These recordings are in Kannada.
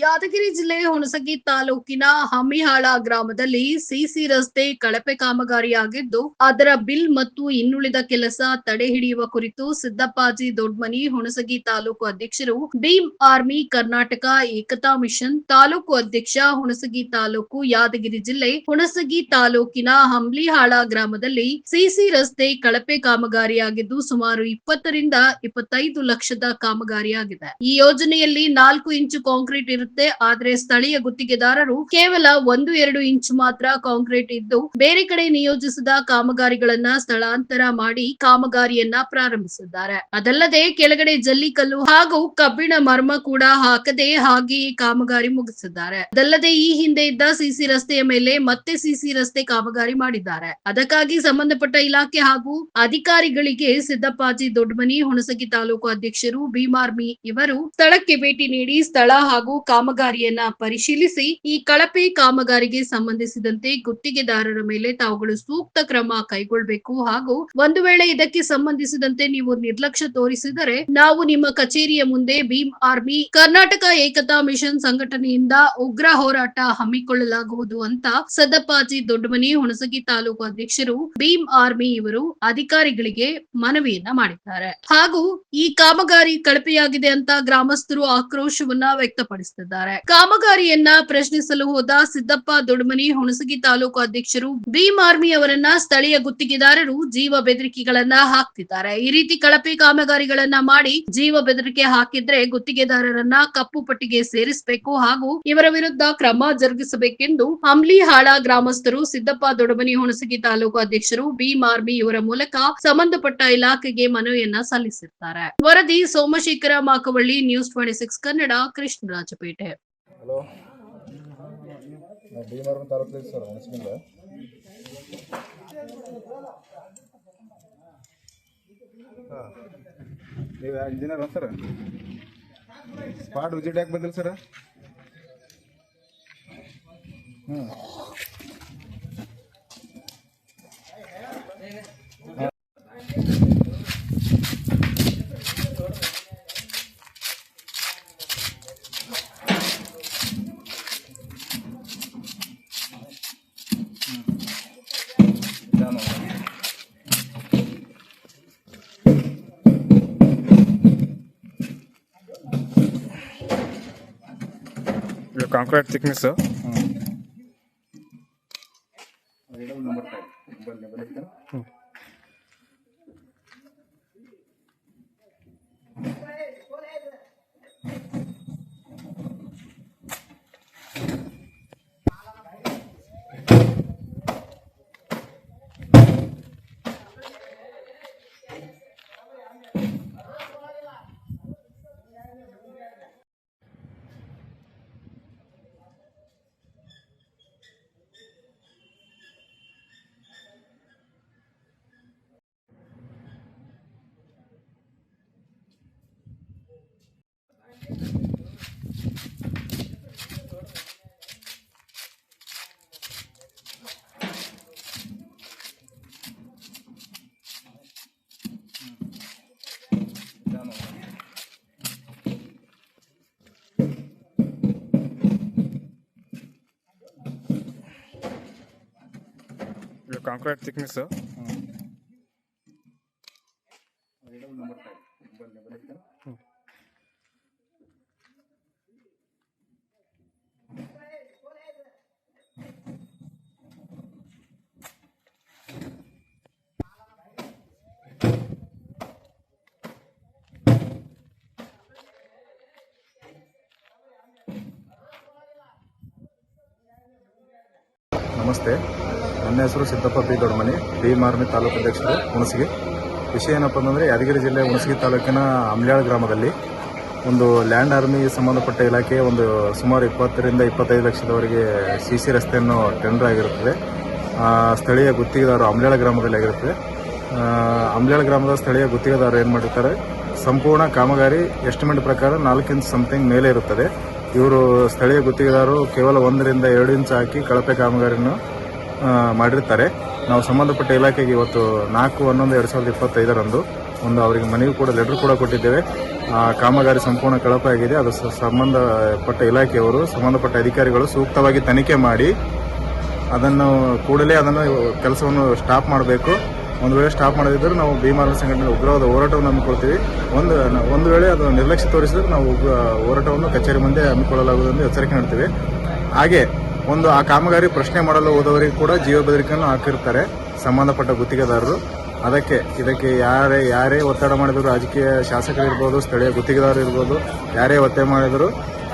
ಯಾದಗಿರಿ ಜಿಲ್ಲೆ ಹುಣಸಗಿ ತಾಲೂಕಿನ ಹಮ್ಮಿಹಾಳ ಗ್ರಾಮದಲ್ಲಿ ಸಿಸಿ ರಸ್ತೆ ಕಳಪೆ ಕಾಮಗಾರಿಯಾಗಿದ್ದು, ಅದರ ಬಿಲ್ ಮತ್ತು ಇನ್ನುಳಿದ ಕೆಲಸ ತಡೆ ಹಿಡಿಯುವ ಕುರಿತು ಸಿದ್ದಪ್ಪಾಜಿ ದೊಡ್ಮನಿ ಹುಣಸಗಿ ತಾಲೂಕು ಅಧ್ಯಕ್ಷರು ಭೀಮ್ ಆರ್ಮಿ ಕರ್ನಾಟಕ ಏಕತಾ ಮಿಷನ್ ತಾಲೂಕು ಅಧ್ಯಕ್ಷ ಹುಣಸಗಿ ತಾಲೂಕು ಯಾದಗಿರಿ ಜಿಲ್ಲೆ ಹುಣಸಗಿ ತಾಲೂಕಿನ ಹಂಬ್ಲಿಹಾಳ ಗ್ರಾಮದಲ್ಲಿ ಸಿಸಿ ರಸ್ತೆ ಕಳಪೆ ಕಾಮಗಾರಿಯಾಗಿದ್ದು, ಸುಮಾರು ಇಪ್ಪತ್ತರಿಂದ ಇಪ್ಪತ್ತೈದು ಲಕ್ಷದ ಕಾಮಗಾರಿಯಾಗಿದೆ. ಈ ಯೋಜನೆಯಲ್ಲಿ ನಾಲ್ಕು ಇಂಚು ಕಾಂಕ್ರೀಟ್ ಇರುತ್ತೆ. ಆದ್ರೆ ಸ್ಥಳೀಯ ಗುತ್ತಿಗೆದಾರರು ಕೇವಲ ಒಂದು, ಎರಡು ಇಂಚು ಮಾತ್ರ ಕಾಂಕ್ರೀಟ್ ಇದ್ದು, ಬೇರೆ ಕಡೆ ನಿಯೋಜಿಸಿದ ಕಾಮಗಾರಿಗಳನ್ನ ಸ್ಥಳಾಂತರ ಮಾಡಿ ಕಾಮಗಾರಿಯನ್ನ ಪ್ರಾರಂಭಿಸಿದ್ದಾರೆ. ಅದಲ್ಲದೆ ಕೆಳಗಡೆ ಜಲ್ಲಿಕಲ್ಲು ಹಾಗೂ ಕಬ್ಬಿಣ ಮರ್ಮ ಕೂಡ ಹಾಕದೆ ಹಾಗೆ ಕಾಮಗಾರಿ ಮುಗಿಸಿದ್ದಾರೆ. ಅದಲ್ಲದೆ ಈ ಹಿಂದೆ ಇದ್ದ ಸಿಸಿ ರಸ್ತೆಯ ಮೇಲೆ ಮತ್ತೆ ಸಿಸಿ ರಸ್ತೆ ಕಾಮಗಾರಿ ಮಾಡಿದ್ದಾರೆ. ಅದಕ್ಕಾಗಿ ಸಂಬಂಧಪಟ್ಟ ಇಲಾಖೆ ಹಾಗೂ ಅಧಿಕಾರಿಗಳಿಗೆ ಸಿದ್ದಪ್ಪಾಜಿ ದೊಡ್ಡಮನಿ ಹುಣಸಗಿ ತಾಲೂಕು ಅಧ್ಯಕ್ಷರು ಭೀಮಾರ್ಮಿ ಇವರು ಸ್ಥಳಕ್ಕೆ ಭೇಟಿ ನೀಡಿ ಸ್ಥಳ ಹಾಗೂ ಕಾಮಗಾರಿಯನ್ನ ಪರಿಶೀಲಿಸಿ ಈ ಕಳಪೆ ಕಾಮಗಾರಿಗೆ ಸಂಬಂಧಿಸಿದಂತೆ ಗುತ್ತಿಗೆದಾರರ ಮೇಲೆ ತಾವುಗಳು ಸೂಕ್ತ ಕ್ರಮ ಕೈಗೊಳ್ಳಬೇಕು ಹಾಗೂ ಒಂದು ವೇಳೆ ಇದಕ್ಕೆ ಸಂಬಂಧಿಸಿದಂತೆ ನೀವು ನಿರ್ಲಕ್ಷ್ಯ ತೋರಿಸಿದರೆ ನಾವು ನಿಮ್ಮ ಕಚೇರಿಯ ಮುಂದೆ ಭೀಮ್ ಆರ್ಮಿ, ಕರ್ನಾಟಕ ಏಕತಾ ಮಿಷನ್ ಸಂಘಟನೆಯಿಂದ ಉಗ್ರ ಹೋರಾಟ ಹಮ್ಮಿಕೊಳ್ಳಲಾಗುವುದು ಅಂತ ಸದಪಾಜಿ ದೊಡ್ಡಮನಿ, ಹುಣಸಗಿ ತಾಲೂಕು ಅಧ್ಯಕ್ಷರು ಭೀಮ್ ಆರ್ಮಿ ಇವರು ಅಧಿಕಾರಿಗಳಿಗೆ ಮನವಿಯನ್ನ ಮಾಡಿದ್ದಾರೆ. ಹಾಗೂ ಈ ಕಾಮಗಾರಿ ಕಳಪೆಯಾಗಿದೆ ಅಂತ ಗ್ರಾಮಸ್ಥರು ಆಕ್ರೋಶವನ್ನ ವ್ಯಕ್ತಪಡಿಸುತ್ತಿದ್ದಾರೆ ಕಾಮಗಾರಿಯನ್ನ ಪ್ರಶ್ನಿಸಲು ಹೋದ ಸಿದ್ದಪ್ಪ ದೊಡಮನಿ ಹುಣಸಗಿ ತಾಲೂಕು ಅಧ್ಯಕ್ಷರು ಭೀಮ್ ಆರ್ಮಿ ಅವರನ್ನ ಸ್ಥಳೀಯ ಗುತ್ತಿಗೆದಾರರು ಜೀವ ಬೆದರಿಕೆಗಳನ್ನ ಹಾಕ್ತಿದ್ದಾರೆ. ಈ ರೀತಿ ಕಳಪೆ ಕಾಮಗಾರಿಗಳನ್ನ ಮಾಡಿ ಜೀವ ಬೆದರಿಕೆ ಹಾಕಿದ್ರೆ ಗುತ್ತಿಗೆದಾರರನ್ನ ಕಪ್ಪು ಪಟ್ಟಿಗೆ ಸೇರಿಸಬೇಕು ಹಾಗೂ ಇವರ ವಿರುದ್ಧ ಕ್ರಮ ಜರುಗಿಸಬೇಕೆಂದು ಅಂಬ್ಲಿಹಾಳ ಗ್ರಾಮಸ್ಥರು, ಸಿದ್ದಪ್ಪ ದೊಡಮನಿ ಹುಣಸಗಿ ತಾಲೂಕು ಅಧ್ಯಕ್ಷರು ಭೀಮ್ ಆರ್ಮಿ ಇವರ ಮೂಲಕ ಸಂಬಂಧಪಟ್ಟ ಇಲಾಖೆಗೆ ಮನವಿಯನ್ನ ಸಲ್ಲಿಸಿರ್ತಾರೆ. ವರದಿ Somashekara Makavalli, news twenty six Kannada, Krishnarajapete. Hello ನಾವು ಡಿ ಮಾರ್ಗನ್ ತಾಲೂಕು ಸರ್ ಹುಣಸಗಿಂದ ಹಾಂ ನೀವು ಇಂಜಿನಿಯರ್ ಸರ್ ಸ್ಪಾಟ್ ವಿಸಿಟ್ ಯಾಕೆ ಬಂದಿಲ್ಲ ಸರ್ ಹ್ಞೂ concrete thickness number number concrete thickness నమస్తే. ನನ್ನ ಹೆಸರು ಸಿದ್ದಪ್ಪ ಪಿ ದೊಡ್ಡಮನಿ ಬಿ ಮಾರ್ಮಿ ತಾಲೂಕು ಅಧ್ಯಕ್ಷರು ಹುಣಸಗಿ. ವಿಷಯ ಏನಪ್ಪ ಅಂತಂದರೆ ಯಾದಗಿರಿ ಜಿಲ್ಲೆ ಹುಣಸಗಿ ತಾಲೂಕಿನ ಅಮ್ಲ್ಯಾಳ ಗ್ರಾಮದಲ್ಲಿ ಒಂದು ಲ್ಯಾಂಡ್ ಆರ್ಮಿ ಸಂಬಂಧಪಟ್ಟ ಇಲಾಖೆ ಒಂದು ಸುಮಾರು ಇಪ್ಪತ್ತರಿಂದ ಇಪ್ಪತ್ತೈದು ಲಕ್ಷದವರೆಗೆ ಸಿ ಸಿ ರಸ್ತೆಯನ್ನು ಟೆಂಡರ್ ಆಗಿರುತ್ತದೆ. ಸ್ಥಳೀಯ ಗುತ್ತಿಗೆದಾರರು ಅಮ್ಲ್ಯಾಳ ಗ್ರಾಮದಲ್ಲಿ ಆಗಿರುತ್ತದೆ. ಆ, ಅಮ್ಲ್ಯಾಳ ಗ್ರಾಮದ ಸ್ಥಳೀಯ ಗುತ್ತಿಗೆದಾರರು ಏನು ಮಾಡಿರ್ತಾರೆ ಸಂಪೂರ್ಣ ಕಾಮಗಾರಿ ಎಸ್ಟಿಮೇಟ್ ಪ್ರಕಾರ ನಾಲ್ಕು ಇಂಚ್ ಸಮಥಿಂಗ್ ಮೇಲೆ ಇರುತ್ತದೆ. ಇವರು ಸ್ಥಳೀಯ ಗುತ್ತಿಗೆದಾರರು ಕೇವಲ ಒಂದರಿಂದ ಎರಡು ಇಂಚ್ ಹಾಕಿ ಕಳಪೆ ಕಾಮಗಾರಿಯನ್ನು ಮಾಡಿರ್ತಾರೆ. ನಾವು ಸಂಬಂಧಪಟ್ಟ ಇಲಾಖೆಗೆ ಇವತ್ತು ನಾಲ್ಕು ಹನ್ನೊಂದು ಎರಡು ಸಾವಿರದ ಇಪ್ಪತ್ತೈದರಂದು ಒಂದು ಅವರಿಗೆ ಮನೆಗೂ ಕೂಡ ಲೆಟರ್ ಕೂಡ ಕೊಟ್ಟಿದ್ದೇವೆ. ಆ, ಕಾಮಗಾರಿ ಸಂಪೂರ್ಣ ಕಳಪೆ ಅದು ಸಂಬಂಧಪಟ್ಟ ಇಲಾಖೆಯವರು, ಸಂಬಂಧಪಟ್ಟ ಅಧಿಕಾರಿಗಳು ಸೂಕ್ತವಾಗಿ ತನಿಖೆ ಮಾಡಿ ಅದನ್ನು ಕೂಡಲೇ ಅದನ್ನು ಕೆಲಸವನ್ನು ಸ್ಟಾಪ್ ಮಾಡಬೇಕು. ಒಂದು ವೇಳೆ ಸ್ಟಾಪ್ ಮಾಡದಿದ್ದರೆ ನಾವು ಭೀಮಾರ ಸಂಘಟನೆ ಉಗ್ರವಾದ ಹೋರಾಟವನ್ನು ಹಮ್ಮಿಕೊಳ್ತೀವಿ ಒಂದು ಒಂದು ವೇಳೆ ಅದು ನಿರ್ಲಕ್ಷ್ಯ ತೋರಿಸಿದ್ರೆ ನಾವು ಹೋರಾಟವನ್ನು ಕಚೇರಿ ಮುಂದೆ ಹಮ್ಮಿಕೊಳ್ಳಲಾಗುವುದು ಎಂದು ಎಚ್ಚರಿಕೆ ನೀಡ್ತೀವಿ. ಹಾಗೆ ಒಂದು ಆ ಕಾಮಗಾರಿ ಪ್ರಶ್ನೆ ಮಾಡಲು ಹೋದವರಿಗೆ ಕೂಡ ಜೀವ ಬೆದರಿಕೆಯನ್ನು ಹಾಕಿರ್ತಾರೆ ಸಂಬಂಧಪಟ್ಟ ಗುತ್ತಿಗೆದಾರರು. ಅದಕ್ಕೆ ಇದಕ್ಕೆ ಯಾರೇ ಯಾರೇ ಒತ್ತಡ ಮಾಡಿದ್ರು ರಾಜಕೀಯ ಶಾಸಕರಿರ್ಬೋದು ಸ್ಥಳೀಯ ಗುತ್ತಿಗೆದಾರರು ಇರ್ಬೋದು, ಯಾರೇ ಒತ್ತೆ ಮಾಡಿದರೂ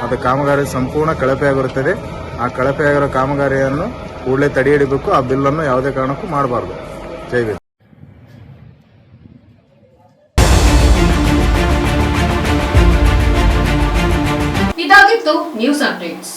ಅದು ಕಾಮಗಾರಿ ಸಂಪೂರ್ಣ ಕಳಪೆಯಾಗಿರುತ್ತದೆ ಆ ಕಳಪೆಯಾಗಿರೋ ಕಾಮಗಾರಿಯನ್ನು ಕೂಡಲೇ ತಡೆ ಹಿಡಿಬೇಕು. ಆ ಬಿಲ್ಲನ್ನು ಯಾವುದೇ ಕಾರಣಕ್ಕೂ ಮಾಡಬಾರ್ದು. ಜೈ ಭೀಮ್. ಇದಾಗಿತ್ತು ನ್ಯೂಸ್ ಅಪ್ಡೇಟ್ಸ್.